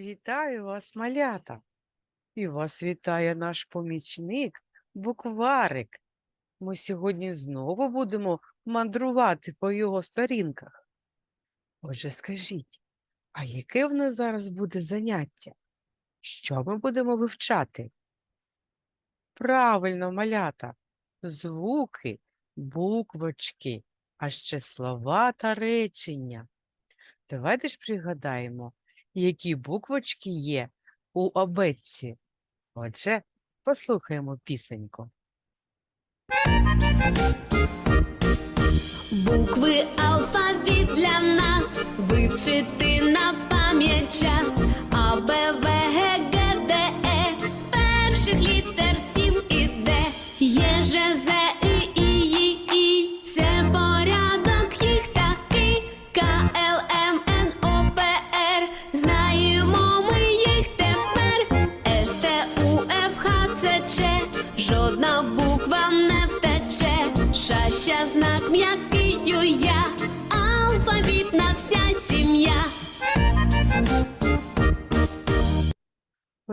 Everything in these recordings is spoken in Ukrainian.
Вітаю вас, малята, і вас вітає наш помічник, букварик. Ми сьогодні знову будемо мандрувати по його сторінках. Отже, скажіть, а яке в нас зараз буде заняття? Що ми будемо вивчати? Правильно, малята, звуки, буквочки, а ще слова та речення. Давайте ж пригадаємо, які буквочки є у абетці. Отже, послухаємо пісеньку. Букви алфавіт для нас вивчити на пам'ять час. А,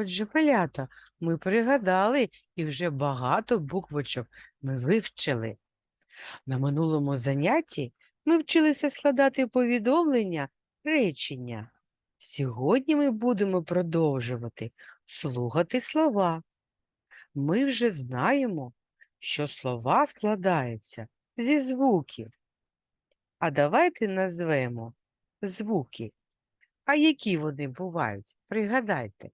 Отже, малята, ми пригадали і вже багато буквочок ми вивчили. На минулому занятті ми вчилися складати повідомлення, речення. Сьогодні ми будемо продовжувати слухати слова. Ми вже знаємо, що слова складаються зі звуків. А давайте назвемо звуки. А які вони бувають? Пригадайте.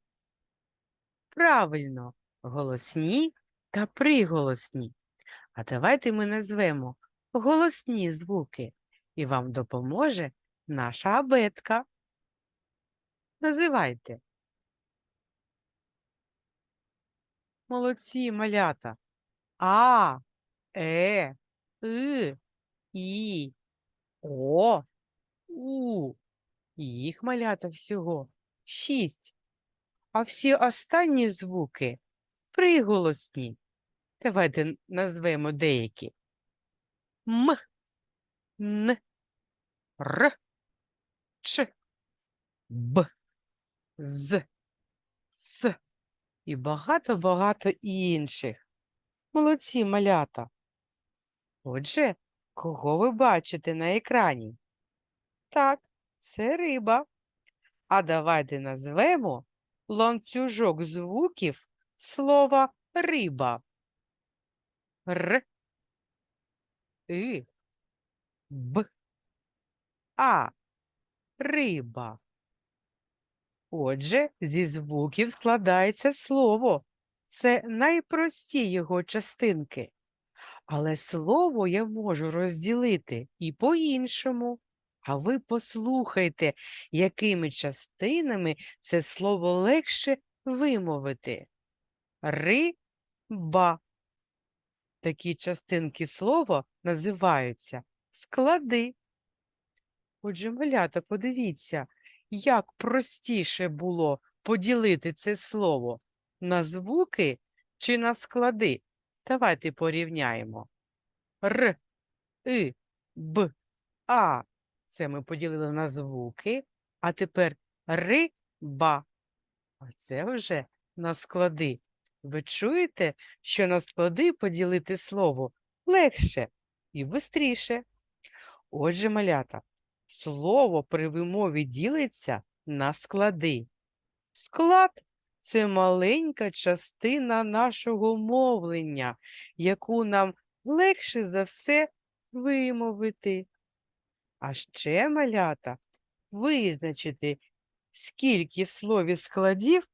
Правильно, голосні та приголосні. А давайте ми назвемо голосні звуки, і вам допоможе наша абетка. Називайте. Молодці, малята. А, Е, И, І, О, У. Їх малята всього шість. А всі останні звуки приголосні. Давайте назвемо деякі. М, Н, Р, Ч, Б, З, С і багато-багато інших. Молодці малята. Отже, кого ви бачите на екрані? Так, це риба. А давайте назвемо ланцюжок звуків слова риба. Р, И, Б, А. Риба. Отже, зі звуків складається слово. Це найпрості його частинки. Але слово я можу розділити і по-іншому. А ви послухайте, якими частинами це слово легше вимовити. Риба. Такі частинки слова називаються склади. Отже, малята, подивіться, як простіше було поділити це слово на звуки чи на склади. Давайте порівняємо. Р, И, Б, А. Це ми поділили на звуки, а тепер риба. А це вже на склади. Ви чуєте, що на склади поділити слово легше і бистріше. Отже, малята, слово при вимові ділиться на склади. Склад це маленька частина нашого мовлення, яку нам легше за все вимовити. А ще, малята, визначити, скільки в слові складів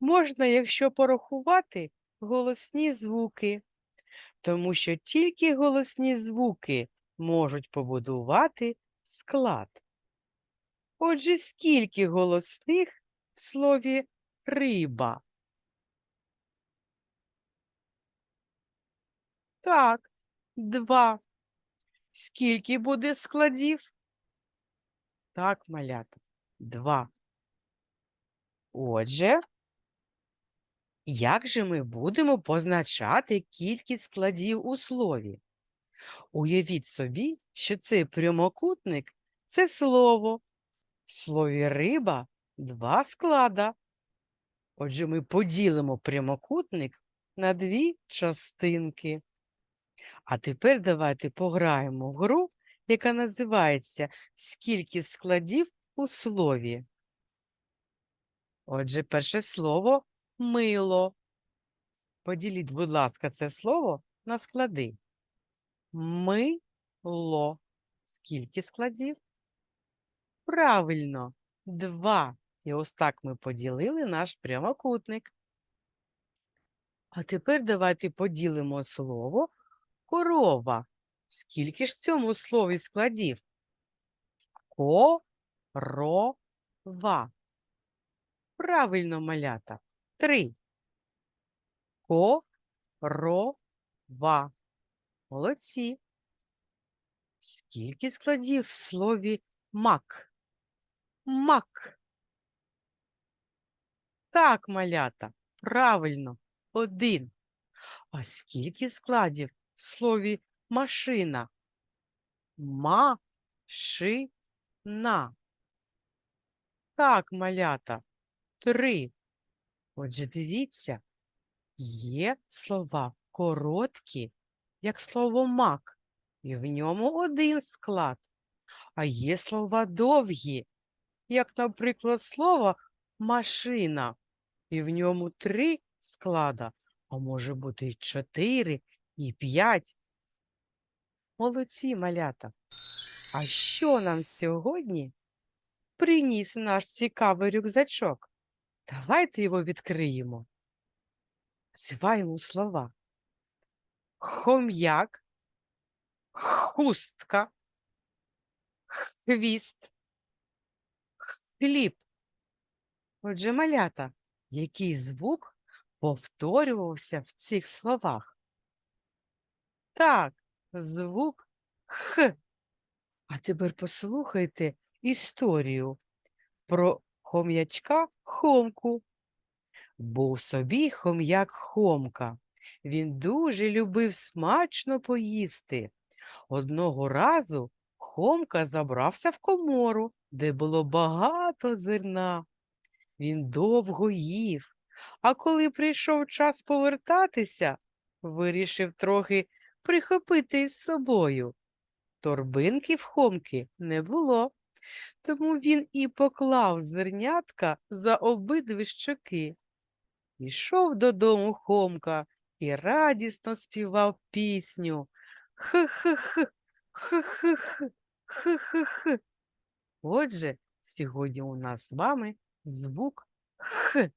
можна, якщо порахувати голосні звуки, тому що тільки голосні звуки можуть побудувати склад. Отже, скільки голосних в слові риба? Так, два. Скільки буде складів? Так, малята, два. Отже, як же ми будемо позначати кількість складів у слові? Уявіть собі, що цей прямокутник це слово. В слові риба два склада. Отже, ми поділимо прямокутник на дві частинки. А тепер давайте пограємо в гру, яка називається Скільки складів у слові. Отже, перше слово мило. Поділіть, будь ласка, це слово на склади. Мило. Скільки складів? Правильно, два. І ось так ми поділили наш прямокутник. А тепер давайте поділимо слово корова. Скільки ж в цьому слові складів? Ко-ро-ва. Правильно, малята. Три. Ко-ро-ва. Молодці. Скільки складів в слові мак? Мак. Так, малята, правильно, один. А скільки складів слові машина? Ма-ши-на. Так, малята, три. Отже, дивіться, є слова короткі, як слово мак, і в ньому один склад. А є слова довгі, як, наприклад, слово машина, і в ньому три склада, а може бути і чотири, і п'ять. Молодці, малята. А що нам сьогодні приніс наш цікавий рюкзачок? Давайте його відкриємо. Називаємо слова. Хом'як, хустка, хвіст, хліб. Отже, малята, який звук повторювався в цих словах? Так, звук Х. А тепер послухайте історію про хом'ячка Хомку. Був собі хом'як Хомка. Він дуже любив смачно поїсти. Одного разу Хомка забрався в комору, де було багато зерна. Він довго їв, а коли прийшов час повертатися, вирішив трохи прихопити із собою. Торбинки в Хомки не було, тому він і поклав зернятка за обидві щоки. Пішов додому Хомка і радісно співав пісню. Х-х-х, х-х-х, х-х-х. Отже, сьогодні у нас з вами звук Х.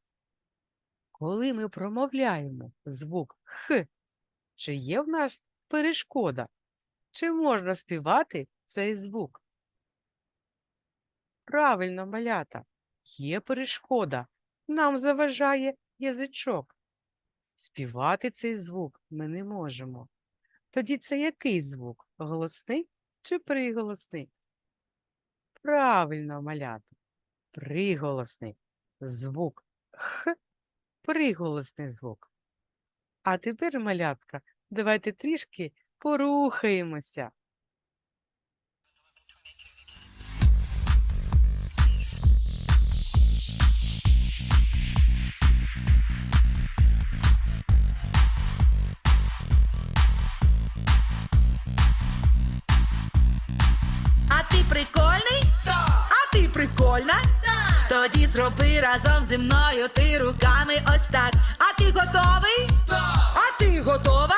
Коли ми промовляємо звук Х, чи є в нас перешкода? Чи можна співати цей звук? Правильно, малята, є перешкода. Нам заважає язичок. Співати цей звук ми не можемо. Тоді це який звук? Голосний чи приголосний? Правильно, малята. Приголосний звук Х, приголосний звук. А тепер, малятка, давайте трішки порухаємося. А ти прикольний? Так. А ти прикольна? Так. Тоді зроби разом зі мною ти руками ось так. А ти готовий? Так. А ти готова?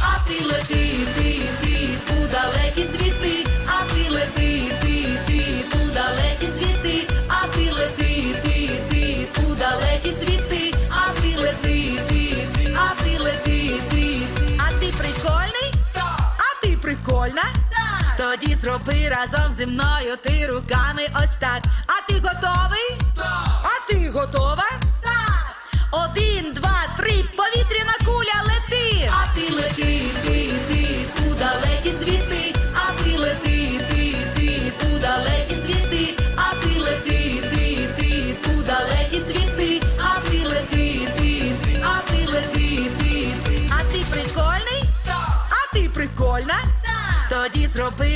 А ти лети, ти, ти, у далекі світи. А ти лети, ти, ти, у далекі світи. А ти лети, ти, ти, у далекі світи. А ти лети, ти, ти, а ти лети, ти, ти. А ти прикольний? Так. А ти прикольна? Так. Тоді зроби разом зі мною ти руками ось так. А ти готовий? Так. А ти готова?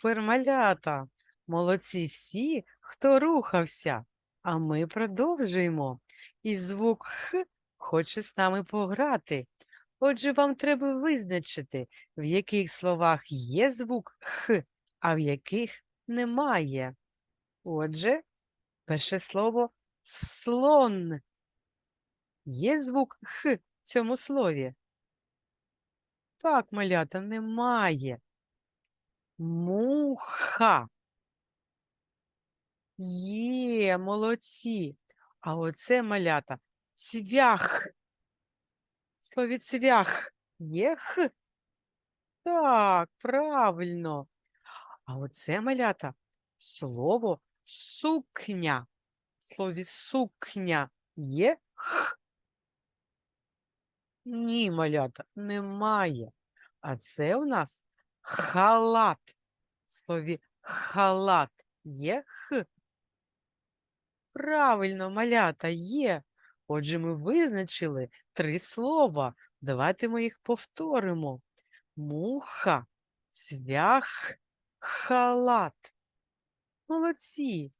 Супер, малята! Молодці всі, хто рухався. А ми продовжуємо. І звук Х хоче з нами пограти. Отже, вам треба визначити, в яких словах є звук Х, а в яких немає. Отже, перше слово слон. Є звук Х в цьому слові? Так, малята, немає. Муха. Є, молодці. А оце малята цвях. В слові цвях є х? Так, правильно. А оце малята слово сукня. В слові сукня є х? Ні, малята, немає. А це у нас халат. В слові халат є х? Правильно, малята, є. Отже, ми визначили три слова. Давайте ми їх повторимо. Муха, цвях, халат. Молодці.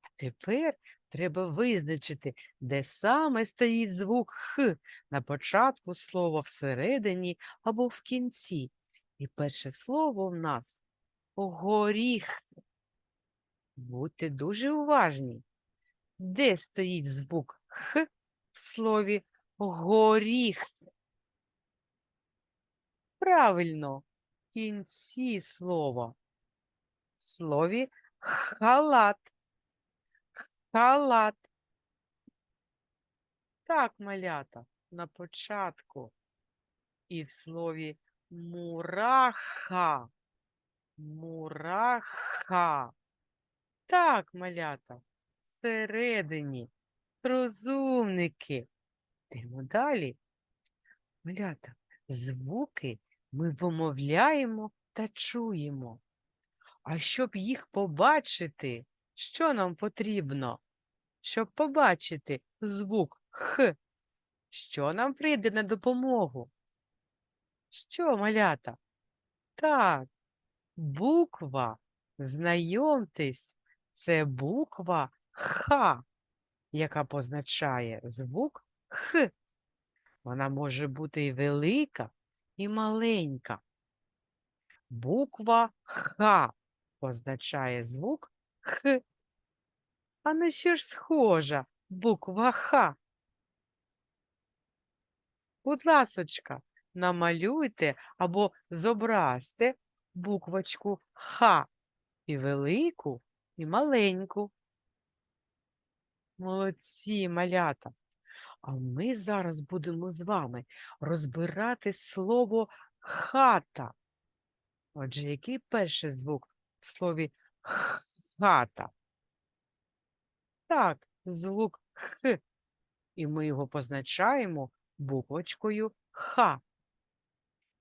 А тепер треба визначити, де саме стоїть звук Х на початку слова всередині або в кінці. І перше слово в нас горіх. Будьте дуже уважні. Де стоїть звук Х в слові горіх? Правильно, в кінці слова. В слові халат. Халат. Так, малята, на початку. І в слові мураха. Мураха. Так, малята, всередині. Розумники. Йдемо далі. Малята, звуки ми вимовляємо та чуємо. А щоб їх побачити, що нам потрібно? Щоб побачити звук Х, що нам прийде на допомогу? Що, малята? Так, буква. Знайомтесь, це буква Х, яка позначає звук Х. Вона може бути і велика, і маленька. Буква Х позначає звук Х. А на що ж схожа буква Х? Будь ласочка, намалюйте або зобразьте буквочку Х і велику, і маленьку. Молодці, малята. А ми зараз будемо з вами розбирати слово хата. Отже, який перший звук в слові хата? Так, звук Х. І ми його позначаємо буквочкою Х.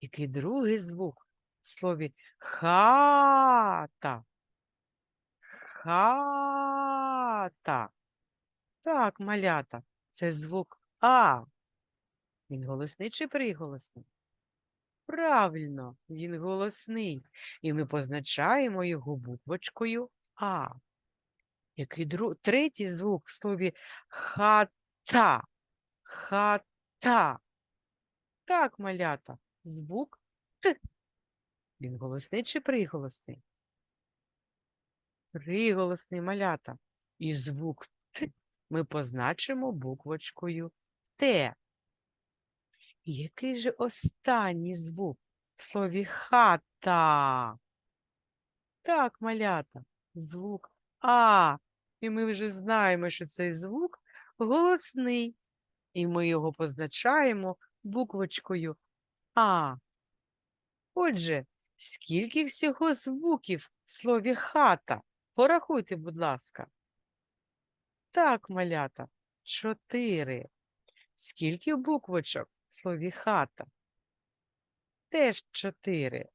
Який другий звук в слові хата? Хата. Так, малята, це звук А. Він голосний чи приголосний? Правильно, він голосний. І ми позначаємо його буквочкою А. Який дру... третій звук в слові хата. Хата. Так, малята, звук Т. Він голосний чи приголосний? Приголосний малята. І звук Т ми позначимо буквочкою Т. Який же останній звук в слові хата? Так, малята, звук А. І ми вже знаємо, що цей звук голосний. І ми його позначаємо буквочкою А. Отже, скільки всього звуків в слові хата? Порахуйте, будь ласка. Так, малята, чотири. Скільки буквочок в слові хата? Теж чотири.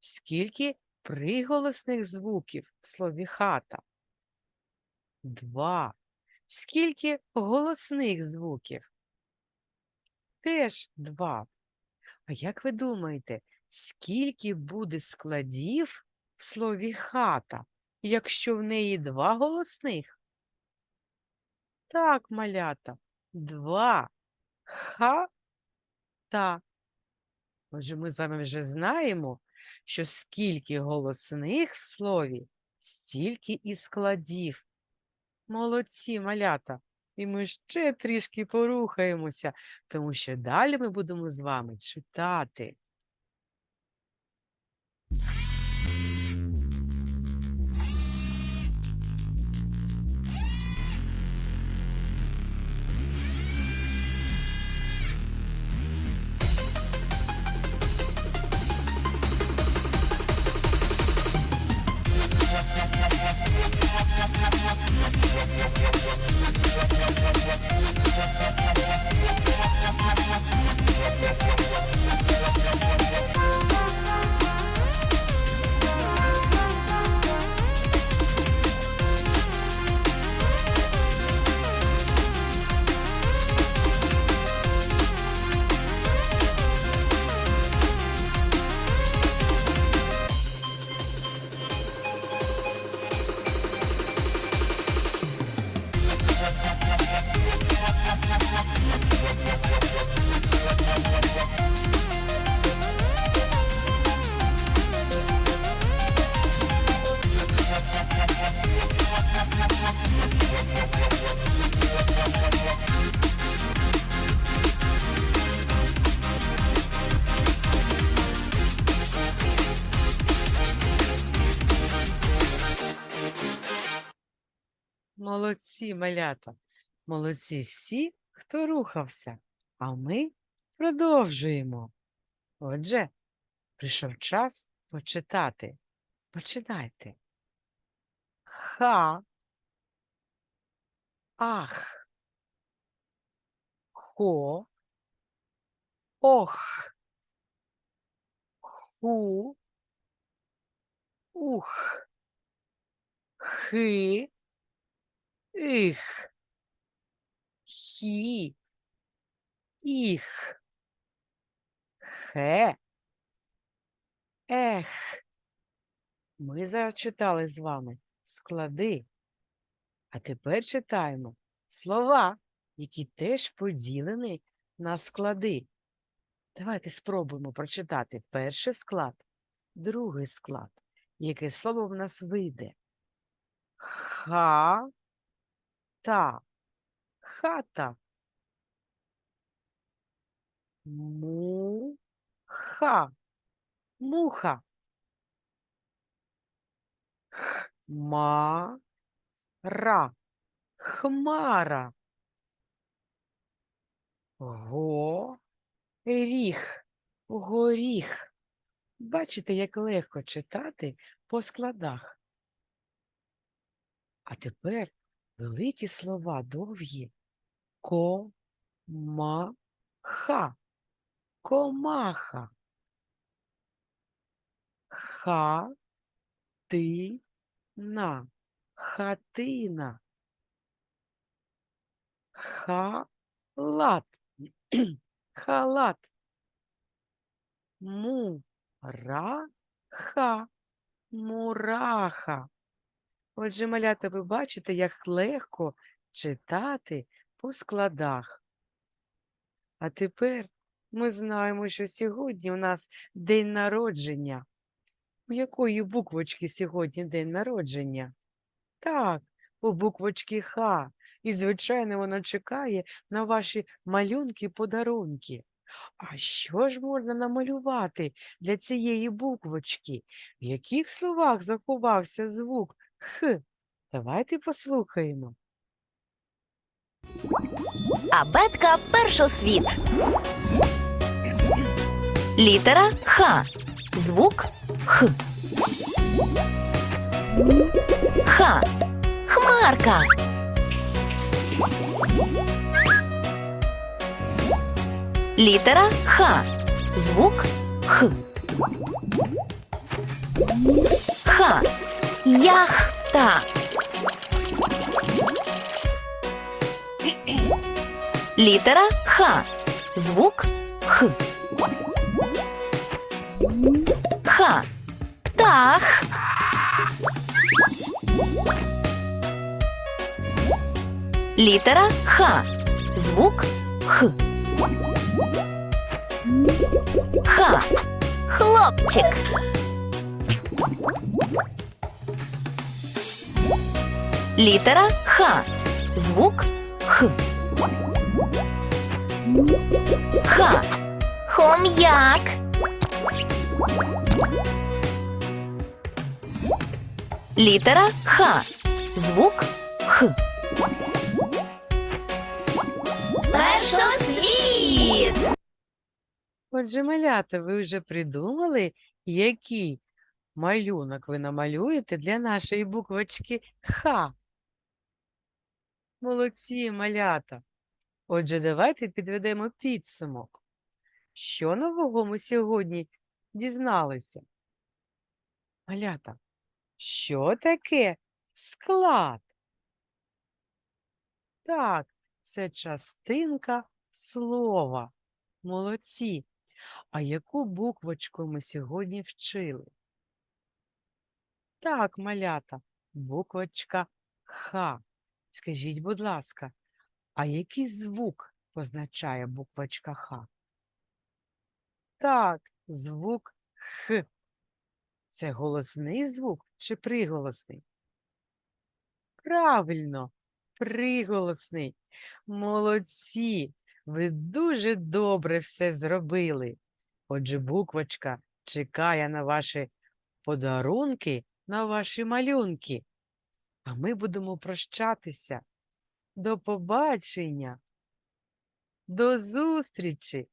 Скільки приголосних звуків в слові хата? Два. Скільки голосних звуків? Теж два. А як ви думаєте, скільки буде складів в слові хата, якщо в неї два голосних? Так, малята, два. Ха-та. Отже, ми з вами вже знаємо, що скільки голосних в слові, стільки і складів. Молодці, малята. І ми ще трішки порухаємося, тому що далі ми будемо з вами читати. Молодці, малята. Молодці всі, хто рухався. А ми продовжуємо. Отже, прийшов час почитати. Починайте. Ха. Ах. Хо. Ох. Ху. Ух. Хи. Их. Хі. Їх. Хе. Ех. Ми зачитали з вами склади. А тепер читаємо слова, які теж поділені на склади. Давайте спробуємо прочитати перший склад, другий склад. Яке слово в нас вийде? Ха. Та. Хата. Му-ха. Муха. Х-ма-ра. Хмара. Го-ріх. Горіх. Бачите, як легко читати по складах. А тепер великі слова довгі. Ко-ма-ха. Комаха. Ха-ти-на. Хатина. Халат. Халат. Му-ра-ха. Мураха. Отже, малята, ви бачите, як легко читати по складах. А тепер ми знаємо, що сьогодні у нас день народження. У якої буквочки сьогодні день народження? Так, у буквочки Х. І, звичайно, вона чекає на ваші малюнки-подарунки. А що ж можна намалювати для цієї буквочки? В яких словах заховався звук Х? Давайте послухаємо. Абетка першосвіт. Літера Х. Звук Х. Х. Хмарка. Літера Х. Звук Х. Х. Яхта. Літера Х. Звук Х. Х. Птах. Літера Х. Звук Х. Х. Хлопчик. Літера Х. Звук Х. Х. Хом'як. Літера Х. Звук Х. Першосвіт. Отже, малята, ви вже придумали, який малюнок ви намалюєте для нашої буквочки Х. Молодці, малята. Отже, давайте підведемо підсумок. Що нового ми сьогодні дізналися? Малята, що таке склад? Так, це частинка слова. Молодці. А яку буквочку ми сьогодні вчили? Так, малята, буквочка Х. Скажіть, будь ласка, а який звук позначає буквочка Х? Так, звук Х. Це голосний звук чи приголосний? Правильно, приголосний. Молодці. Ви дуже добре все зробили. Отже, буквочка чекає на ваші подарунки, на ваші малюнки. А ми будемо прощатися. До побачення. До зустрічі!